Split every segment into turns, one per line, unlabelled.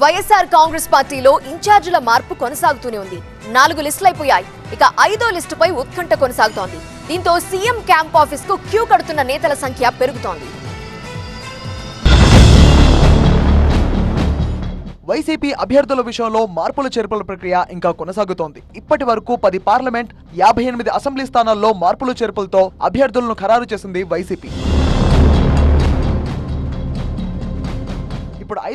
వైఎస్ఆర్ కాంగ్రెస్ పార్టీలో ఇన్ఛార్జీల మార్పు కొనసాగుతూనే ఉంది. నాలుగు లిస్టులు అయిపోయాయి ఇక ఐదో లిస్టుపై ఉత్కంఠ కొనసాగుతోంది. దీంతో సీఎం క్యాంప్ ఆఫీస్కు క్యూ కడుతున్న నేతల సంఖ్య పెరుగుతోంది.
వైసీపీ అభ్యర్థుల విషయంలో మార్పుల చేర్పుల ప్రక్రియ ఇంకా కొనసాగుతోంది. ఇప్పటి వరకు పది పార్లమెంట్ యాభై ఎనిమిది అసెంబ్లీ స్థానాల్లో మార్పులు చేర్పులతో అభ్యర్థులను ఖరారు చేసింది వైసీపీ.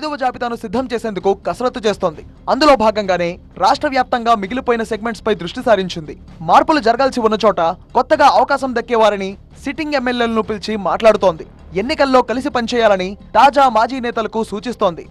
ఐదవ జాబితాను సిద్ధం చేసేందుకు కసరత్తు చేస్తోంది. అందులో భాగంగానే రాష్ట్ర వ్యాప్తంగా మిగిలిపోయిన సెగ్మెంట్స్ పై దృష్టి సారించింది. మార్పులు జరగాల్సి ఉన్న చోట కొత్తగా అవకాశం దక్కేవారని సిట్టింగ్ ఎమ్మెల్యేలను పిలిచి మాట్లాడుతోంది. ఎన్నికల్లో కలిసి పనిచేయాలని తాజా మాజీ నేతలకు సూచిస్తోంది.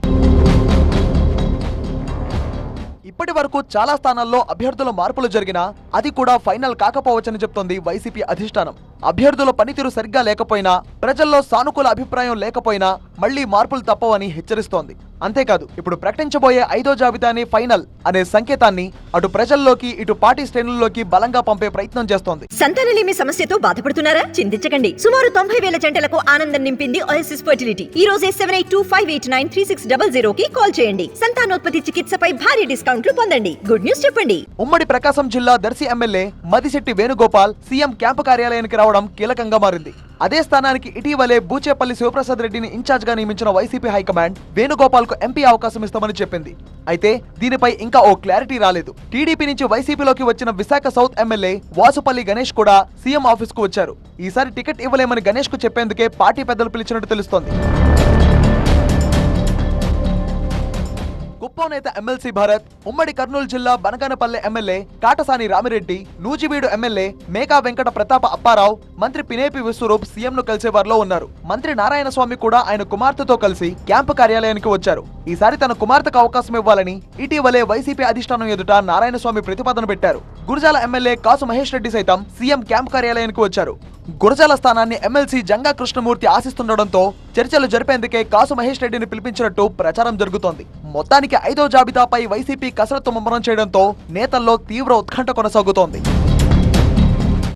ఇప్పటి వరకు చాలా స్థానాల్లో అభ్యర్థుల మార్పులు జరిగినా అది కూడా ఫైనల్ కాకపోవచ్చని చెప్తోంది వైసీపీ అధిష్టానం. అభ్యర్థుల పనితీరు సరిగ్గా లేకపోయినా ప్రజల్లో సానుకూల అభిప్రాయం లేకపోయినా మళ్ళీ మార్పులు తప్పవని హెచ్చరిస్తోంది. అంతేకాదు ఇప్పుడు ప్రకటించబోయే ఐదో జాబితాని ఫైనల్ అనే సంకేతాన్ని అటు ప్రజల్లోకి ఇటు పార్టీ శ్రేణుల్లోకి బలంగా పంపే ప్రయత్నం చేస్తోంది.
సంతానలేమి సమస్యతో బాధపడుతున్నారా? చింతించకండి. సుమారు తొంభై వేల జంటలకు ఆనందం నింపింది ఓఎస్ఎస్ ఫర్టిలిటీ ఈ రోజే seven eight two five eight nine three six double zero కి కాల్ చేయండి. సంతానోత్పత్తి చికిత్సపై భారీ డిస్కౌంట్లు పొందండి. గుడ్ న్యూస్ చెప్పండి.
ఉమ్మడి ప్రకాశం జిల్లా Darsi MLA Madisetti Venugopal CM camp కార్యాలయానికి రావడం కీలకంగా మారింది. అదే స్థానానికి ఇటీవలే బూచేపల్లి శివప్రసాద్ రెడ్డిని ఇన్ఛార్జ్గా నియమించిన వైసీపీ హైకమాండ్ వేణుగోపాల్కు ఎంపీ అవకాశం ఇస్తామని చెప్పింది. అయితే దీనిపై ఇంకా ఓ క్లారిటీ రాలేదు. టీడీపీ నుంచి వైసీపీలోకి వచ్చిన విశాఖ సౌత్ ఎమ్మెల్యే వాసుపల్లి గణేష్ కూడా సీఎం ఆఫీస్కు వచ్చారు. ఈసారి టికెట్ ఇవ్వలేమని గణేష్కు చెప్పేందుకే పార్టీ పెద్దలు పిలిచినట్టు తెలుస్తోంది. కుప్పం నేత ఎమ్మెల్సీ భారత్ ఉమ్మడి కర్నూలు జిల్లా బనగానపల్లె ఎమ్మెల్యే కాటసాని రామిరెడ్డి నూజివీడు ఎమ్మెల్యే మేకా వెంకట ప్రతాప అప్పారావు మంత్రి పినేపి విశ్వరూప్ సీఎం ను కలిసే వారిలో ఉన్నారు. మంత్రి నారాయణ స్వామి కూడా ఆయన కుమార్తెతో కలిసి క్యాంపు కార్యాలయానికి వచ్చారు. ఈసారి తన కుమార్తెకు అవకాశం ఇవ్వాలని ఇటీవలే వైసీపీ అధిష్టానం ఎదుట నారాయణ స్వామి ప్రతిపాదన పెట్టారు. గురజాల ఎమ్మెల్యే కాసు మహేష్ రెడ్డి సైతం సీఎం క్యాంప్ కార్యాలయానికి వచ్చారు. గురజాల స్థానాన్ని ఎమ్మెల్సీ జంగా కృష్ణమూర్తి ఆశిస్తుండటంతో చర్చలు జరిపేందుకే కాసు మహేష్ రెడ్డిని పిలిపించినట్టు ప్రచారం జరుగుతోంది. మొత్తానికి ఐదో జాబితాపై వైసీపీ కసరత్తు ముమ్మరం చేయడంతో నేతల్లో తీవ్ర ఉత్కంఠ కొనసాగుతోంది.